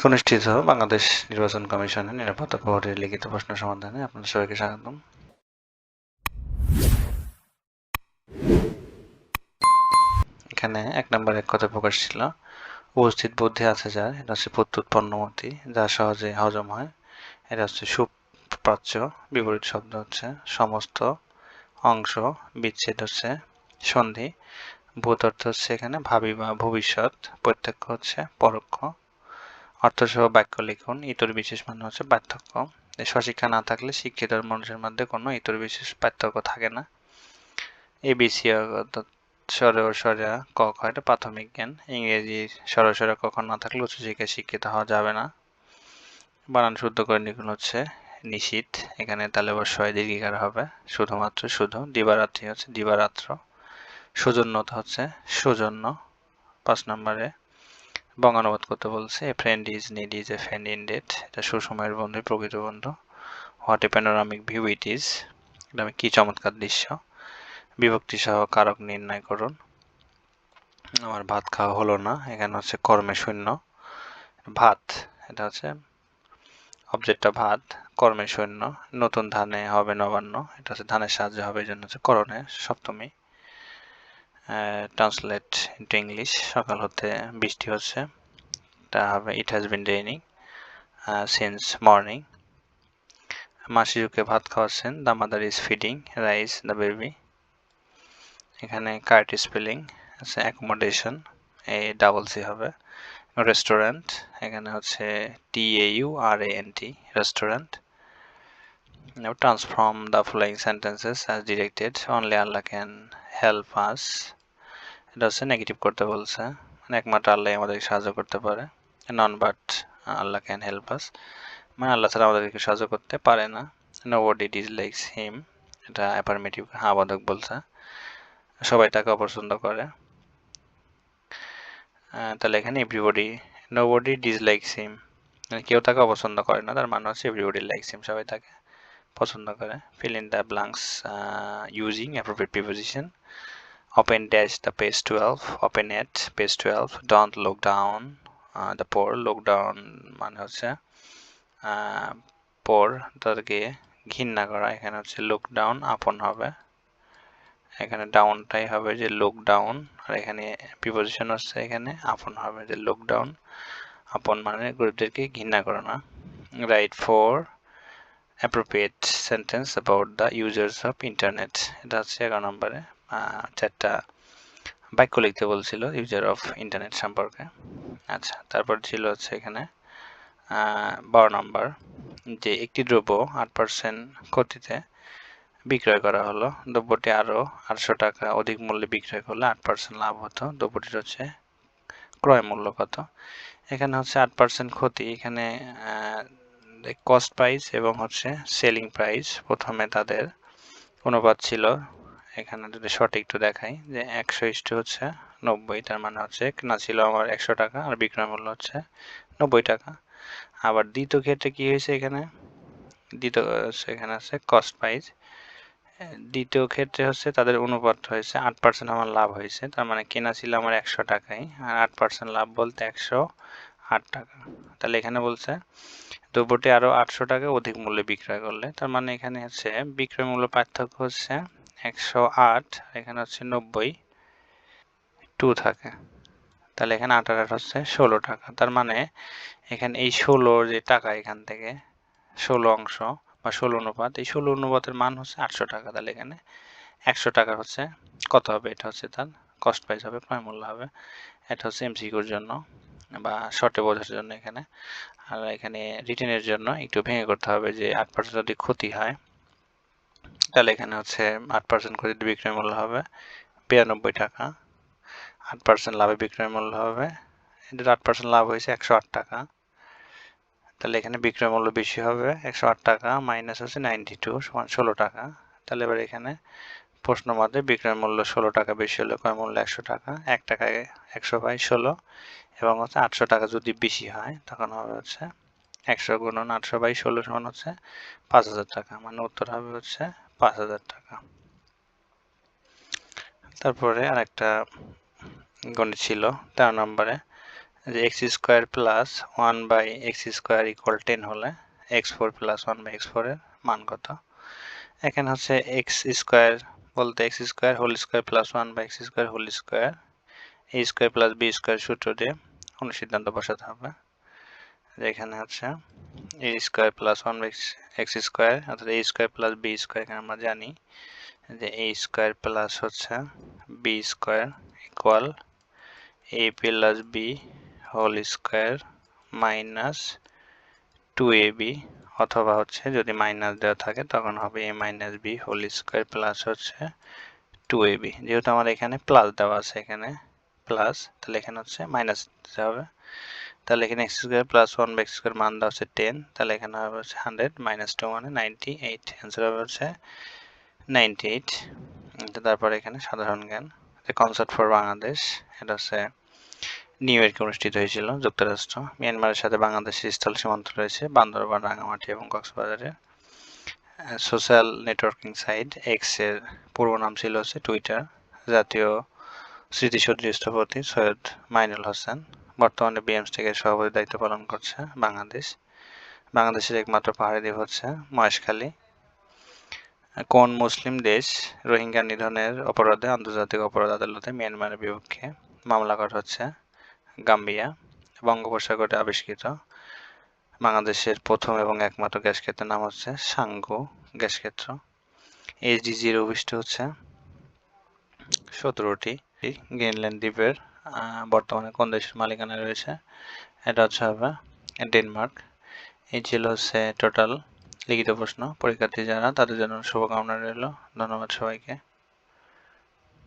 অনুষ্ঠিত বাংলাদেশ নির্বাচন কমিশনের নিরাপত্তা বোর্ডের লিখিত প্রশ্ন সমাধানে আপনাদের সবাইকে স্বাগতম। এখানে এক নম্বরে এক কথা প্রকাশ ছিল, উপস্থিত বুদ্ধি আছে যার, এটা হচ্ছে প্রত্যুৎপন্নমতি যা সহজে হজম হয়। এটা হচ্ছে সুপ্রাচ্য, বিপরীত শব্দ হচ্ছে সমস্ত অংশ, বিচ্ছেদ হচ্ছে সন্ধি, ভূত অর্থ হচ্ছে এখানে ভাবি বা ভবিষ্যৎ, প্রত্যক্ষ হচ্ছে পরোক্ষ। অর্থসহ বাক্য লিখুন। ইতর বিশেষ মানে হচ্ছে পার্থক্য। স্বশিক্ষা না থাকলে শিক্ষিত মানুষের মধ্যে কোনো ইতর বিশেষ পার্থক্য থাকে না। এবিসি স্বরে ও স্বরা ক, খ, এটা প্রাথমিক জ্ঞান। ইংরেজি স্বর স্বরে কখন না থাকলে উচ্চশিক্ষায় শিক্ষিত হওয়া যাবে না। বানান শুদ্ধ করে লিখুন হচ্ছে নিশীত এখানে তাহলে অবশ্যই দীর্ঘিকার হবে। শুধুমাত্র শুধু দিবারাত্রি হচ্ছে দিবারাত্র। সৌজন্যতা হচ্ছে সৌজন্য। পাঁচ নম্বরে বঙ্গানুবাদ করতে বলছে a friend is need is a friend indeed এটা সুসময়ের বন্ধু, প্রকৃত বন্ধু। What a panoramic view it is এটা কী চমৎকার দৃশ্য। বিভক্তি সহ কারক নির্ণয় করুন। আমার ভাত খাওয়া হলো না, এখানে হচ্ছে কর্মে শূন্য। ভাত, এটা হচ্ছে অবজেক্টটা ভাত, কর্মে শূন্য। নতুন ধানে হবে নবান্ন, এটা হচ্ছে ধানের সাহায্য হবে, এই জন্য হচ্ছে করণে সপ্তমী। ট্রান্সলেট ইন্টু ইংলিশ সকাল হতে বৃষ্টি হচ্ছে। তা হবে it has been raining since morning মাসিজুকে ভাত খাওয়াচ্ছেন। The mother is feeding rice the baby এখানে কার্ট স্পেলিং আছে অ্যাকোমোডেশন এই ডাবল সি হবে। রেস্টুরেন্ট এখানে হচ্ছে T A U R A N T restaurant transform the following sentences as directed only Allah can help us এটা হচ্ছে negative করতে বলছে। মানে একমাত্র আল্লাহ আমাদেরকে সাহায্য করতে পারে। None but Allah can help us মানে আল্লাহ ছাড়া আমাদেরকে সাহায্য করতে পারে না। No word it is likes him এটা অ্যাপারমেটিভ আবাদক বলছে। সবাই তাকে অপছন্দ করে। তাহলে এখানে everybody nobody dislikes him মানে কেউ তাকে অপছন্দ করে না, তার মানে হচ্ছে এভরিবডি লাইকস হিম সবাই তাকে পছন্দ করে। Fill in the blanks using appropriate preposition open dash the page twelve open at page twelve don't look down the poor look down মানে হচ্ছে পোর তাদেরকে ঘৃণা করা, এখানে হচ্ছে লুক ডাউন আপন হবে, এখানে ডাউনটাই হবে যে লুক ডাউন আর এখানে প্রিপোজিশন হচ্ছে এখানে আপন হবে যে লুক ডাউন আপন মানে গরিবদেরকে ঘৃণা করে না write for appropriate sentence about the users of internet এটা হচ্ছে এগারো নম্বরে চারটা বাক্য লিখতে বলছিল ইউজার অফ ইন্টারনেট সম্পর্কে। আচ্ছা তারপর ছিল হচ্ছে এখানে বারো নম্বর যে একটি দ্রব্য আট পার্সেন্ট ক্ষতিতে বিক্রয় করা হলো, দ্রব্যটি আরও আটশো টাকা অধিক মূল্যে বিক্রয় করলে আট পার্সেন্ট লাভ হতো, দ্রব্যটির হচ্ছে ক্রয় মূল্য কত? এখানে হচ্ছে আট পার্সেন্ট ক্ষতি, এখানে কস্ট প্রাইস এবং হচ্ছে সেলিং প্রাইস প্রথমে তাদের অনুপাত ছিল এখানে যদি সঠিক একটু দেখাই, যে একশো ইস্টু হচ্ছে নব্বই, তার মানে হচ্ছে কেনা ছিল আমার একশো টাকা আর বিক্রয় মূল্য হচ্ছে নব্বই টাকা। আবার দ্বিতীয় ক্ষেত্রে কি হয়েছে এখানে? দ্বিতীয় এখানে আছে কস্ট প্রাইস দ্বিতীয় ক্ষেত্রে হচ্ছে তাদের অনুপাত হয়েছে আট পার্সেন্ট আমার লাভ হয়েছে, তার মানে কেনা ছিল আমার একশো টাকায় আর আট পার্সেন্ট লাভ বলতে একশো আট টাকা। তাহলে এখানে বলছে দ্রব্যটি আরও আটশো টাকা অধিক মূল্যে বিক্রয় করলে, তার মানে এখানে হচ্ছে বিক্রয় মূল্য পার্থক্য হচ্ছে একশো আট, এখানে হচ্ছে নব্বই টু থাকে। তাহলে এখানে আট আট হচ্ছে ষোলো টাকা। তার মানে এখানে এই ষোলো যে টাকা এখান থেকে, ষোলো অংশ বা ষোলো অনুপাত, এই ষোলো অনুপাতের মান হচ্ছে আটশো টাকা। তাহলে এখানে একশো টাকা হচ্ছে, কত হবে? এটা হচ্ছে তার কস্ট প্রাইস হবে ক্রয় মূল্য হবে। এটা হচ্ছে এমসিকিউর জন্য বা শর্টে বোঝার জন্য এখানে। আর এখানে রিটেনের জন্য একটু ভেঙে করতে হবে যে আট পার্সেন্ট যদি ক্ষতি হয় তাহলে এখানে হচ্ছে আট পার্সেন্ট ক্ষতিতে বিক্রয় মূল্য হবে, বিরানব্বই টাকা। আট পার্সেন্ট লাভে বিক্রয় মূল্য হবে, এটার আট পার্সেন্ট লাভ হয়েছে একশো আট টাকা। তাহলে এখানে বিক্রয় মূল্য বেশি হবে, একশো আট টাকা মাইনাস হচ্ছে নাইনটি টু সমান ষোলো টাকা। তাহলে এবার এখানে প্রশ্ন মতে বিক্রয় মূল্য ষোলো টাকা বেশি হলে ক্রয় মূল্য একশো টাকা, এক টাকায় একশো বাই ষোলো, এবং হচ্ছে আটশো টাকা যদি বেশি হয়, তখন হবে হচ্ছে একশো গুণন আটশো বাই ষোলো সমান হচ্ছে পাঁচ হাজার টাকা। মানে উত্তর হবে হচ্ছে পাঁচ হাজার টাকা। তারপরে আরেকটা গণিত ছিল, তেরো নম্বরে, যে X square plus one by X square equal ten হলে X four plus one by X ফোরের মান কত? এখানে হচ্ছে এক্স স্কোয়ার বলতে X square whole square plus one by X square whole square, A square plus B square সূত্র দিয়ে অনুসিদ্ধান্ত বসাতে হবে। এখানে হচ্ছে A square plus one X square অর্থাৎ A square plus B square এখানে আমরা জানি যে এ স্কোয়ার প্লাস হচ্ছে B square equal A plus B whole square minus two A B অথবা হচ্ছে যদি মাইনাস দেওয়া থাকে তখন হবে A minus B whole square plus হচ্ছে টু এ বি যেহেতু আমার এখানে প্লাস দেওয়া আছে এখানে প্লাস তাহলে এখানে হচ্ছে মাইনাস দিতে হবে। তাহলে এখানে X square plus one by X square মান দেওয়া হচ্ছে টেন তাহলে এখানে হবে হচ্ছে হান্ড্রেড মাইনাস টু মানে নাইনটি এইট অ্যান্সার হবে হচ্ছে নাইনটি এইট তারপরে এখানে সাধারণ জ্ঞান। কনসার্ট ফর বাংলাদেশ এটা হচ্ছে নিউ ইয়র্কে অনুষ্ঠিত হয়েছিল, যুক্তরাষ্ট্র। মিয়ানমারের সাথে বাংলাদেশের স্থল সীমান্ত রয়েছে, বান্দরবান রাঙামাটি এবং কক্সবাজারে। সোশ্যাল নেটওয়ার্কিং সাইট এক্সের পূর্ব নাম ছিল হচ্ছে টুইটার জাতীয় স্মৃতিসৌধ স্থপতি সৈয়দ মাইনুল হোসেন। বর্তমানে বিএমস্টেকের সভাপতির দায়িত্ব পালন করছে বাংলাদেশ। বাংলাদেশের একমাত্র পাহাড়ি দ্বীপ হচ্ছে মহেশখালী। কোন মুসলিম দেশ রোহিঙ্গা নিধনের অপরাধে আন্তর্জাতিক অপরাধ আদালতে মিয়ানমারের বিপক্ষে মামলা করা হচ্ছে? গাম্বিয়া। বঙ্গোপসাগরে আবিষ্কৃত বাংলাদেশের প্রথম এবং একমাত্র গ্যাস ক্ষেত্রের নাম হচ্ছে সাঙ্গু গ্যাস ক্ষেত্র। এইচডিজির অভিষ্ট হচ্ছে সতেরোটি গ্রিনল্যান্ড দ্বীপের বর্তমানে কোন দেশের মালিকানা রয়েছে? এটা হচ্ছে হবে ডেনমার্ক। এই ছিল হচ্ছে টোটাল লিখিত প্রশ্ন। পরীক্ষার্থী যারা, তাদের জন্য শুভকামনা রইল। ধন্যবাদ সবাইকে।